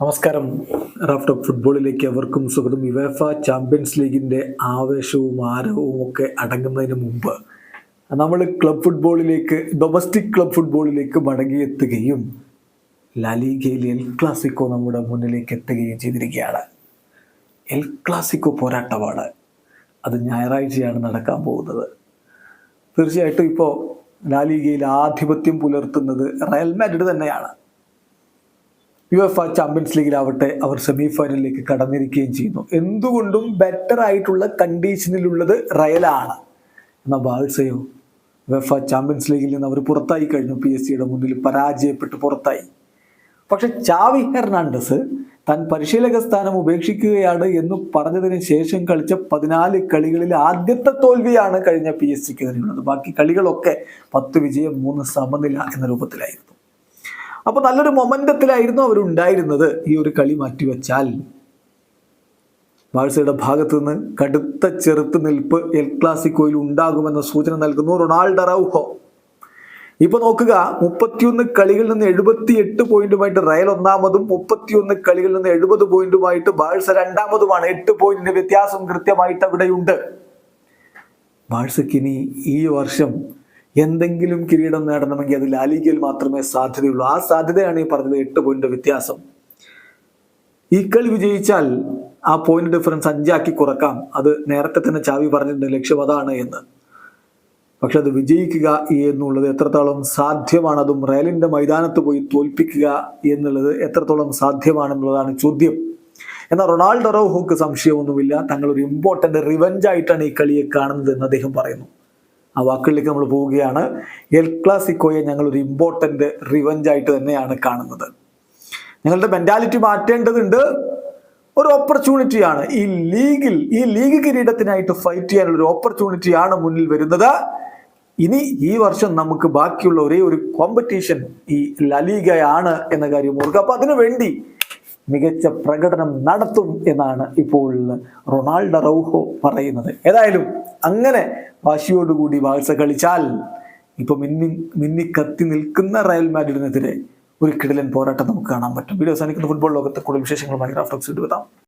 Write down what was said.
നമസ്കാരം. Raft of ഫുട്ബോളിലേക്ക് എവർക്കും സ്വാഗതം. യുവേഫ ചാമ്പ്യൻസ് ലീഗിന്റെ ആവേശവും ആരവവും ഒക്കെ അടങ്ങുന്നതിന് മുമ്പ് നമ്മൾ ക്ലബ് ഫുട്ബോളിലേക്ക് ഡൊമസ്റ്റിക് ക്ലബ് ഫുട്ബോളിലേക്ക് മടങ്ങിയെത്തുകയും ലാലിഗയിൽ എൽ ക്ലാസിക്കോ നമ്മുടെ മുന്നിലേക്ക് എത്തുകയും ചെയ്തിരിക്കുകയാണ്. എൽ ക്ലാസിക്കോ പോരാട്ടമാണ്. അത് ഞായറാഴ്ചയാണ് നടക്കാൻ പോകുന്നത്. തീർച്ചയായിട്ടും ഇപ്പോൾ ലാലിഗയിൽ ആധിപത്യം പുലർത്തുന്നത് റയൽ മാഡ്രിഡ് തന്നെയാണ്. യു എഫ് ആ ചാമ്പ്യൻസ് ലീഗിലാവട്ടെ അവർ സെമി ഫൈനലിലേക്ക് കടന്നിരിക്കുകയും ചെയ്യുന്നു. എന്തുകൊണ്ടും ബെറ്റർ ആയിട്ടുള്ള കണ്ടീഷനിലുള്ളത് റയലാണ്. എന്നാൽ ബാഴ്സയോ വെഫ ചാമ്പ്യൻസ് ലീഗിൽ നിന്ന് അവർ പുറത്തായി കഴിഞ്ഞു. പി എസ് സിയുടെ മുന്നിൽ പരാജയപ്പെട്ട് പുറത്തായി. പക്ഷെ ചാവി ഹെർണാണ്ടസ് താൻ പരിശീലക സ്ഥാനം ഉപേക്ഷിക്കുകയാണ് എന്ന് പറഞ്ഞതിന് ശേഷം കളിച്ച പതിനാല് കളികളിൽ ആദ്യത്തെ തോൽവിയാണ് കഴിഞ്ഞ പി എസ് സിക്ക് തന്നെയുള്ളത് ബാക്കി കളികളൊക്കെ പത്ത് വിജയം മൂന്ന് സമനില എന്ന രൂപത്തിലായിരുന്നു. അപ്പൊ നല്ലൊരു മൊമെന്റത്തിലായിരുന്നു അവരുണ്ടായിരുന്നത്. ഈ ഒരു കളി മാറ്റിവെച്ചാൽ ബാഴ്സയുടെ ഭാഗത്തു നിന്ന് കടുത്ത ചെറുത്ത് നിൽപ്പ് എൽ ക്ലാസിക്കോയിൽ ഉണ്ടാകുമെന്ന സൂചന നൽകുന്നു റൊണാൾഡോ റൗഹോ ഇപ്പൊ നോക്കുക മുപ്പത്തിയൊന്ന് കളികളിൽ നിന്ന് എഴുപത്തി എട്ട് പോയിന്റുമായിട്ട് റയൽ ഒന്നാമതും മുപ്പത്തിയൊന്ന് കളികളിൽ നിന്ന് എഴുപത് പോയിന്റുമായിട്ട് ബാഴ്സ രണ്ടാമതുമാണ്. എട്ട് പോയിന്റിന്റെ വ്യത്യാസം കൃത്യമായിട്ട് അവിടെയുണ്ട്. ബാഴ്സക്കിനി ഈ വർഷം എന്തെങ്കിലും കിരീടം നേടണമെങ്കിൽ അത് ലാലിഗയിൽ മാത്രമേ സാധ്യതയുള്ളൂ. ആ സാധ്യതയാണ് ഈ പറഞ്ഞത് എട്ട് പോയിന്റ് വ്യത്യാസം. ഈ കളി വിജയിച്ചാൽ ആ പോയിന്റ് ഡിഫറൻസ് അഞ്ചാക്കി കുറക്കാം. അത് നേരത്തെ തന്നെ ചാവി പറഞ്ഞിട്ടുണ്ട് ലക്ഷ്യം അതാണ് എന്ന്. പക്ഷെ അത് വിജയിക്കുക എന്നുള്ളത് എത്രത്തോളം സാധ്യമാണ് അതും റയലിന്റെ മൈതാനത്ത് പോയി തോൽപ്പിക്കുക എന്നുള്ളത് എത്രത്തോളം സാധ്യമാണെന്നുള്ളതാണ് ചോദ്യം. എന്നാൽ റൊണാൾഡോ റോഹോക്ക് സംശയമൊന്നുമില്ല. തങ്ങളൊരു ഒരു ഇമ്പോർട്ടന്റ് റിവഞ്ച് ആയിട്ടാണ് ഈ കളിയെ കാണുന്നത് എന്ന് അദ്ദേഹം പറയുന്നു. ആ വാക്കുകളിലേക്ക് നമ്മൾ പോവുകയാണ്. എൽ ക്ലാസിക്കോയെ ഞങ്ങൾ ഒരു ഇമ്പോർട്ടന്റ് റിവഞ്ച് ആയിട്ട് തന്നെയാണ് കാണുന്നത്. ഞങ്ങളുടെ മെന്റാലിറ്റി മാറ്റേണ്ടതുണ്ട്. ഒരു ഓപ്പർച്യൂണിറ്റിയാണ് ഈ ലീഗിൽ ഈ ലീഗ് കിരീടത്തിനായിട്ട് ഫൈറ്റ് ചെയ്യാനുള്ള ഒരു ഓപ്പർച്യൂണിറ്റിയാണ് മുന്നിൽ വരുന്നത്. ഇനി ഈ വർഷം നമുക്ക് ബാക്കിയുള്ള ഒരേ ഒരു കോമ്പറ്റീഷൻ ഈ ലലീഗയാണ് എന്ന കാര്യം ഓർക്കുക. അപ്പൊ അതിനു വേണ്ടി മികച്ച പ്രകടനം നടത്തും എന്നാണ് ഇപ്പോൾ റൊണാൾഡോ റൗഹോ പറയുന്നത്. ഏതായാലും അങ്ങനെ വാശിയോടുകൂടി ബാഴ്സ കളിച്ചാൽ ഇപ്പൊ മിന്നി മിന്നി കത്തി നിൽക്കുന്ന റയൽ മാഡ്രിഡിനെതിരെ ഒരു കിടലൻ പോരാട്ടം നമുക്ക് കാണാൻ പറ്റും. വീഡിയോ അവസാനിക്കുന്ന. ഫുട്ബോൾ ലോകത്തെ കൂടുതൽ വിശേഷങ്ങളുമായി റാഫ്റ്റോക്സ് ഇടുവതാം